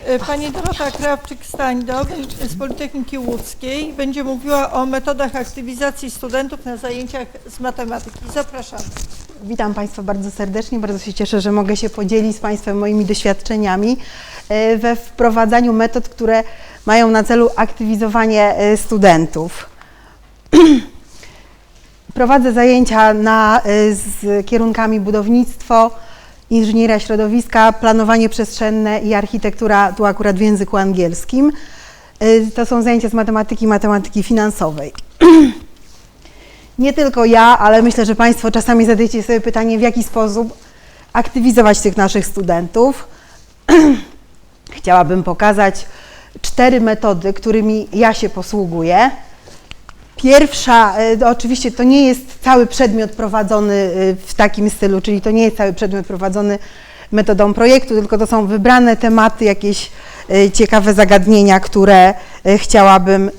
E, Pani Dorota Krawczyk-Stańdo z Politechniki Łódzkiej będzie mówiła o metodach aktywizacji studentów na zajęciach z matematyki. Zapraszam. Witam Państwa bardzo serdecznie. Bardzo się cieszę, że mogę się podzielić z Państwem moimi doświadczeniami e, we wprowadzaniu metod, które mają na celu aktywizowanie e, studentów. Prowadzę zajęcia na, z kierunkami budownictwo, inżynieria środowiska, planowanie przestrzenne i architektura, tu akurat w języku angielskim. E, To są zajęcia z matematyki, matematyki finansowej. Nie tylko ja, ale myślę, że Państwo czasami zadajecie sobie pytanie, w jaki sposób aktywizować tych naszych studentów. Chciałabym pokazać cztery metody, którymi ja się posługuję. Pierwsza, e, oczywiście to nie jest cały przedmiot prowadzony e, w takim stylu, czyli to nie jest cały przedmiot prowadzony metodą projektu, tylko to są wybrane tematy, jakieś e, ciekawe zagadnienia, które chciałabym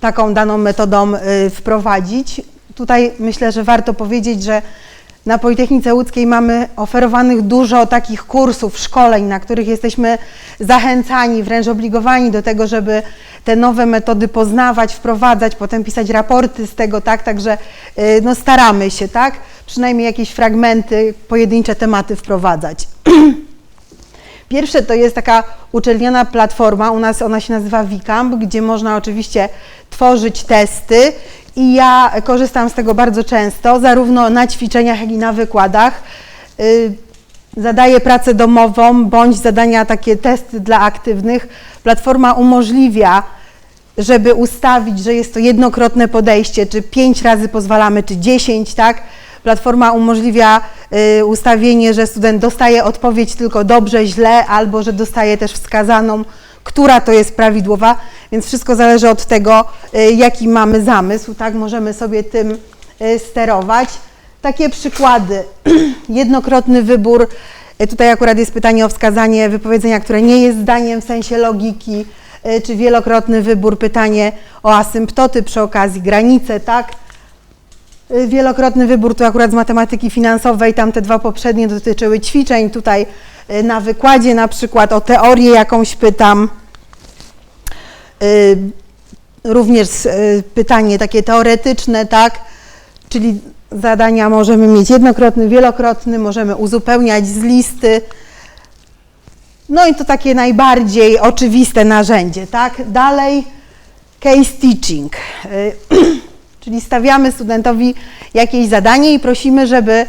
taką daną metodą wprowadzić. Tutaj myślę, że warto powiedzieć, że na Politechnice Łódzkiej mamy oferowanych dużo takich kursów, szkoleń, na których jesteśmy zachęcani, wręcz obligowani do tego, żeby te nowe metody poznawać, wprowadzać, potem pisać raporty z tego, tak, także y, no staramy się, tak, przynajmniej jakieś fragmenty, pojedyncze tematy wprowadzać. Pierwsze to jest taka uczelniana platforma, u nas ona się nazywa Wicamp, gdzie można oczywiście tworzyć testy i ja korzystam z tego bardzo często, zarówno na ćwiczeniach, jak i na wykładach. Y, Zadaję pracę domową bądź zadania takie testy dla aktywnych. Platforma umożliwia, żeby ustawić, że jest to jednokrotne podejście, czy pięć razy pozwalamy, czy dziesięć, tak? Platforma umożliwia y, ustawienie, że student dostaje odpowiedź tylko dobrze, źle, albo że dostaje też wskazaną, która to jest prawidłowa, więc wszystko zależy od tego, y, jaki mamy zamysł, tak? Możemy sobie tym y, sterować. Takie przykłady. Jednokrotny wybór. Y, Tutaj akurat jest pytanie o wskazanie wypowiedzenia, które nie jest zdaniem w sensie logiki, czy wielokrotny wybór, pytanie o asymptoty przy okazji, granice, tak? Y, Wielokrotny wybór tu akurat z matematyki finansowej, tam te dwa poprzednie dotyczyły ćwiczeń, tutaj y, na wykładzie na przykład o teorię jakąś pytam. Y, Również pytanie takie teoretyczne, tak? Czyli zadania możemy mieć jednokrotny, wielokrotny, możemy uzupełniać z listy. No i to takie najbardziej oczywiste narzędzie, tak? Dalej case teaching. Czyli stawiamy studentowi jakieś zadanie i prosimy, żeby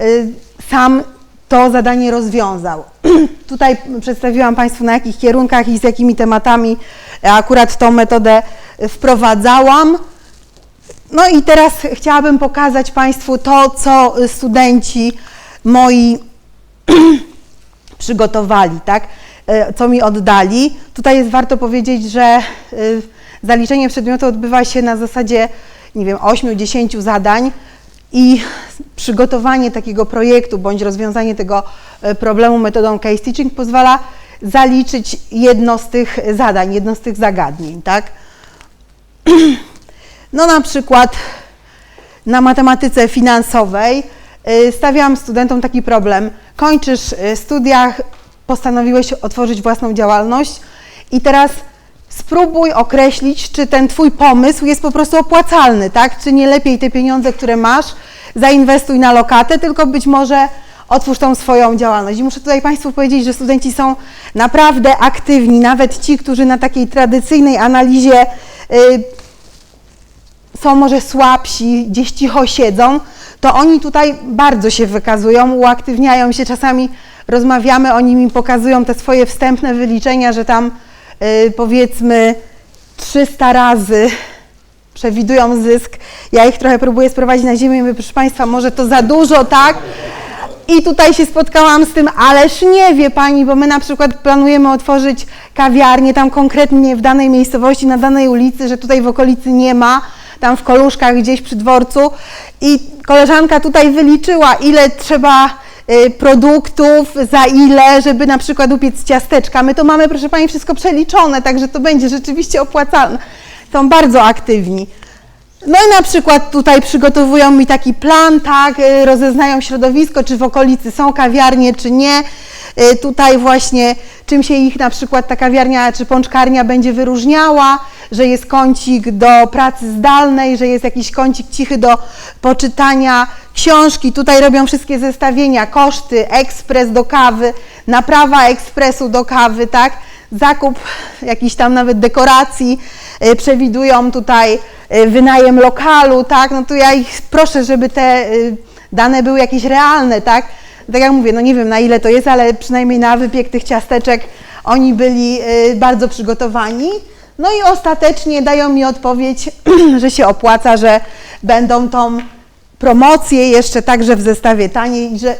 y, sam to zadanie rozwiązał. Tutaj przedstawiłam Państwu na jakich kierunkach i z jakimi tematami akurat tą metodę wprowadzałam. No i teraz chciałabym pokazać Państwu to, co studenci moi przygotowali, tak? E, co mi oddali. Tutaj jest warto powiedzieć, że y, zaliczenie przedmiotu odbywa się na zasadzie, nie wiem, 8-10 zadań i przygotowanie takiego projektu bądź rozwiązanie tego e, problemu metodą case teaching pozwala zaliczyć jedno z tych zadań, jedno z tych zagadnień, tak? No na przykład na matematyce finansowej y, stawiam studentom taki problem. Kończysz y, studia, postanowiłeś otworzyć własną działalność i teraz spróbuj określić, czy ten Twój pomysł jest po prostu opłacalny, tak? Czy nie lepiej te pieniądze, które masz, zainwestuj na lokatę, tylko być może otwórz tą swoją działalność. I muszę tutaj Państwu powiedzieć, że studenci są naprawdę aktywni, nawet ci, którzy na takiej tradycyjnej analizie y, są może słabsi, gdzieś cicho siedzą, to oni tutaj bardzo się wykazują, uaktywniają się, czasami rozmawiamy, oni mi pokazują te swoje wstępne wyliczenia, że tam powiedzmy 300 razy przewidują zysk. Ja ich trochę próbuję sprowadzić na ziemię i mówię, proszę Państwa, może to za dużo, tak? I tutaj się spotkałam z tym, ależ nie wie Pani, bo my na przykład planujemy otworzyć kawiarnię tam konkretnie w danej miejscowości, na danej ulicy, że tutaj w okolicy nie ma, tam w Koluszkach gdzieś przy dworcu i koleżanka tutaj wyliczyła, ile trzeba produktów, za ile, żeby na przykład upiec ciasteczka. My to mamy, proszę Pani, wszystko przeliczone, także to będzie rzeczywiście opłacalne. Są bardzo aktywni. No i na przykład tutaj przygotowują mi taki plan, tak, y, rozeznają środowisko, czy w okolicy są kawiarnie, czy nie. Y, tutaj właśnie czym się ich na przykład ta kawiarnia czy pączkarnia będzie wyróżniała, że jest kącik do pracy zdalnej, że jest jakiś kącik cichy do poczytania książki. Tutaj robią wszystkie zestawienia, koszty, ekspres do kawy, naprawa ekspresu do kawy, tak? Zakup jakichś tam nawet dekoracji, y, przewidują tutaj y, wynajem lokalu, tak? No to ja ich proszę, żeby te dane były jakieś realne, tak? Tak jak mówię, no nie wiem na ile to jest, ale przynajmniej na wypiek tych ciasteczek oni byli y, bardzo przygotowani. No i ostatecznie dają mi odpowiedź, że się opłaca, że będą tą promocję jeszcze także w zestawie taniej i że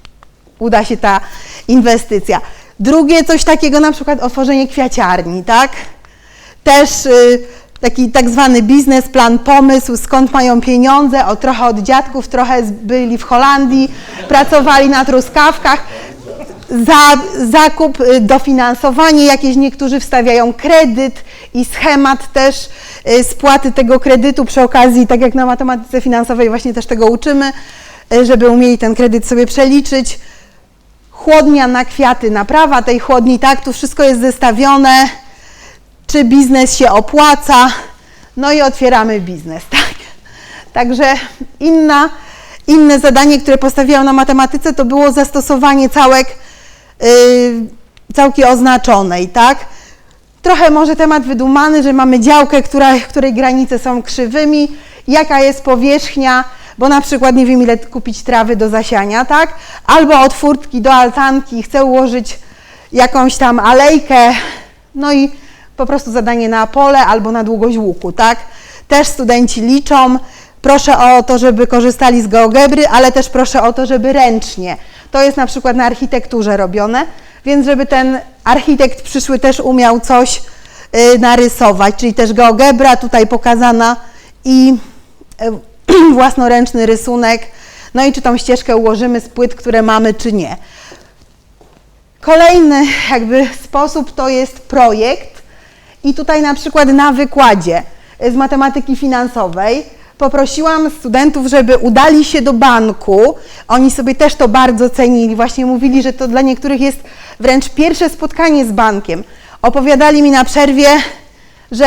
uda się ta inwestycja. Drugie coś takiego, na przykład otworzenie kwiaciarni, tak? Też y, taki tak zwany biznesplan, pomysł, skąd mają pieniądze, o, trochę od dziadków, trochę byli w Holandii, pracowali na truskawkach. Za, zakup, y, dofinansowanie jakieś, niektórzy wstawiają kredyt i schemat też y, spłaty tego kredytu przy okazji, tak jak na matematyce finansowej właśnie też tego uczymy, y, żeby umieli ten kredyt sobie przeliczyć. Chłodnia na kwiaty, naprawa tej chłodni, tak, tu wszystko jest zestawione, czy biznes się opłaca, no i otwieramy biznes, tak. Także inna, inne zadanie, które postawiłam na matematyce, to było zastosowanie całek, yy, całki oznaczonej, tak. Trochę może temat wydumany, że mamy działkę, która, której granice są krzywymi, jaka jest powierzchnia, bo na przykład nie wiem ile kupić trawy do zasiania, tak? Albo od furtki do altanki chcę ułożyć jakąś tam alejkę, no i po prostu zadanie na pole albo na długość łuku, tak? Też studenci liczą. Proszę o to, żeby korzystali z geogebry, ale też proszę o to, żeby ręcznie. To jest na przykład na architekturze robione, więc żeby ten architekt przyszły też umiał coś y, narysować, czyli też geogebra tutaj pokazana i y, własnoręczny rysunek. No i czy tą ścieżkę ułożymy z płyt, które mamy, czy nie. Kolejny jakby sposób to jest projekt i tutaj na przykład na wykładzie z matematyki finansowej poprosiłam studentów, żeby udali się do banku. Oni sobie też to bardzo cenili, właśnie mówili, że to dla niektórych jest wręcz pierwsze spotkanie z bankiem. Opowiadali mi na przerwie, że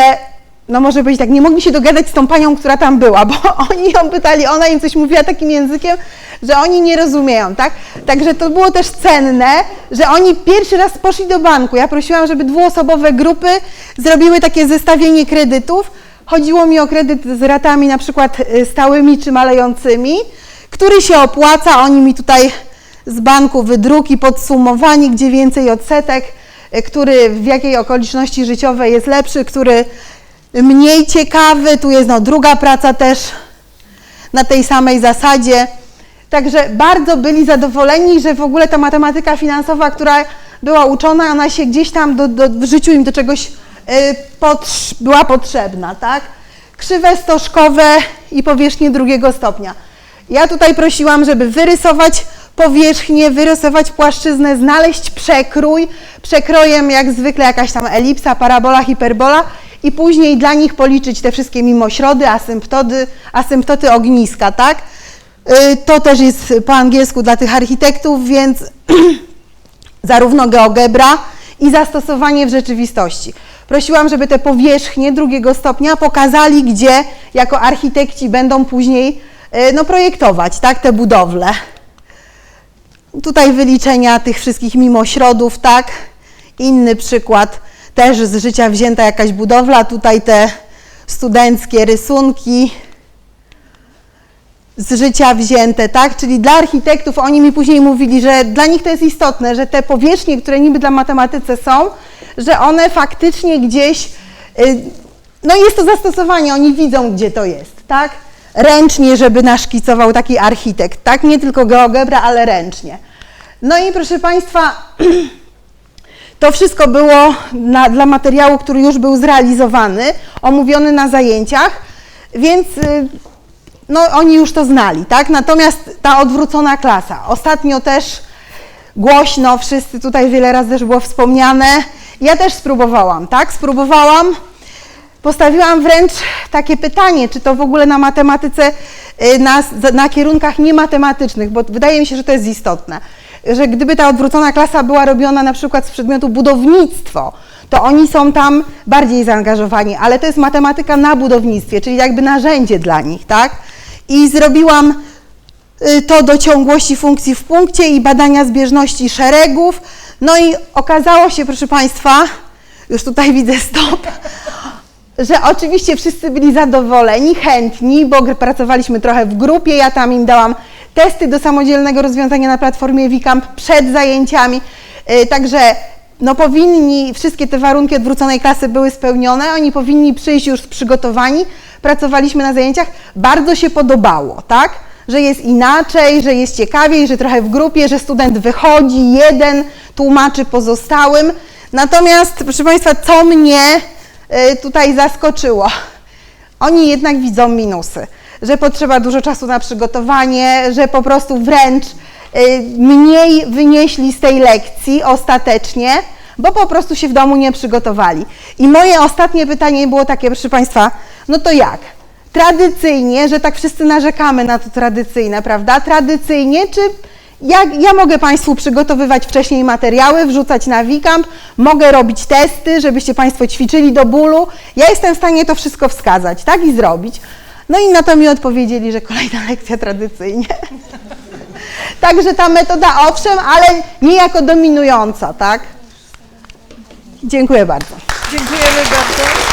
no może być tak, nie mogli się dogadać z tą panią, która tam była, bo oni ją pytali, ona im coś mówiła takim językiem, że oni nie rozumieją, tak? Także to było też cenne, że oni pierwszy raz poszli do banku. Ja prosiłam, żeby dwuosobowe grupy zrobiły takie zestawienie kredytów. Chodziło mi o kredyt z ratami na przykład y, stałymi czy malejącymi, który się opłaca. Oni mi tutaj z banku wydruki, podsumowanie, gdzie więcej odsetek, y, który w jakiej okoliczności życiowej jest lepszy, który mniej ciekawy. Tu jest no, druga praca też na tej samej zasadzie. Także bardzo byli zadowoleni, że w ogóle ta matematyka finansowa, która była uczona, ona się gdzieś tam do, do, w życiu im do czegoś y, była potrzebna, tak? Krzywe stożkowe i powierzchnie drugiego stopnia. Ja tutaj prosiłam, żeby wyrysować powierzchnię, wyrysować płaszczyznę, znaleźć przekrój. Przekrojem jak zwykle jakaś tam elipsa, parabola, hiperbola i później dla nich policzyć te wszystkie mimośrody, asymptoty, asymptoty ogniska, tak? Y, To też jest po angielsku dla tych architektów, więc zarówno geogebra i zastosowanie w rzeczywistości. Prosiłam, żeby te powierzchnie drugiego stopnia pokazali, gdzie jako architekci będą później y, no, projektować tak, te budowle. Tutaj wyliczenia tych wszystkich mimośrodów, tak? Inny przykład, też z życia wzięta jakaś budowla, tutaj te studenckie rysunki z życia wzięte, tak? Czyli dla architektów oni mi później mówili, że dla nich to jest istotne, że te powierzchnie, które niby dla matematyce są, że one faktycznie gdzieś, y, no jest to zastosowanie, oni widzą, gdzie to jest, tak? Ręcznie, żeby naszkicował taki architekt, tak? Nie tylko geogebra, ale ręcznie. No i proszę Państwa, to wszystko było na, dla materiału, który już był zrealizowany, omówiony na zajęciach, więc y, no, oni już to znali, tak? Natomiast ta odwrócona klasa, ostatnio też głośno, wszyscy tutaj wiele razy też było wspomniane, ja też spróbowałam, tak? Spróbowałam, postawiłam wręcz takie pytanie, czy to w ogóle na matematyce, y, na, na kierunkach niematematycznych, bo wydaje mi się, że to jest istotne. Że gdyby ta odwrócona klasa była robiona na przykład z przedmiotu budownictwo, to oni są tam bardziej zaangażowani, ale to jest matematyka na budownictwie, czyli jakby narzędzie dla nich, tak? I zrobiłam y, to do ciągłości funkcji w punkcie i badania zbieżności szeregów. No i okazało się, proszę Państwa, już tutaj widzę stop, że oczywiście wszyscy byli zadowoleni, chętni, bo pracowaliśmy trochę w grupie, ja tam im dałam testy do samodzielnego rozwiązania na platformie Wicamp przed zajęciami, Yy, także no powinni, wszystkie te warunki odwróconej klasy były spełnione, oni powinni przyjść już przygotowani, pracowaliśmy na zajęciach, bardzo się podobało, tak? Że jest inaczej, że jest ciekawiej, że trochę w grupie, że student wychodzi jeden, tłumaczy pozostałym. Natomiast, proszę Państwa, co mnie y, tutaj zaskoczyło. Oni jednak widzą minusy, że potrzeba dużo czasu na przygotowanie, że po prostu wręcz y, mniej wynieśli z tej lekcji ostatecznie, bo po prostu się w domu nie przygotowali. I moje ostatnie pytanie było takie, proszę Państwa, no to jak? Tradycyjnie, że tak wszyscy narzekamy na to tradycyjne, prawda? Tradycyjnie, czy jak, ja mogę Państwu przygotowywać wcześniej materiały, wrzucać na Wicamp, mogę robić testy, żebyście Państwo ćwiczyli do bólu. Ja jestem w stanie to wszystko wskazać, tak? I zrobić. No i na to mi odpowiedzieli, że kolejna lekcja tradycyjnie. Także ta metoda owszem, ale nie jako dominująca, tak? Dziękuję bardzo. Dziękujemy bardzo.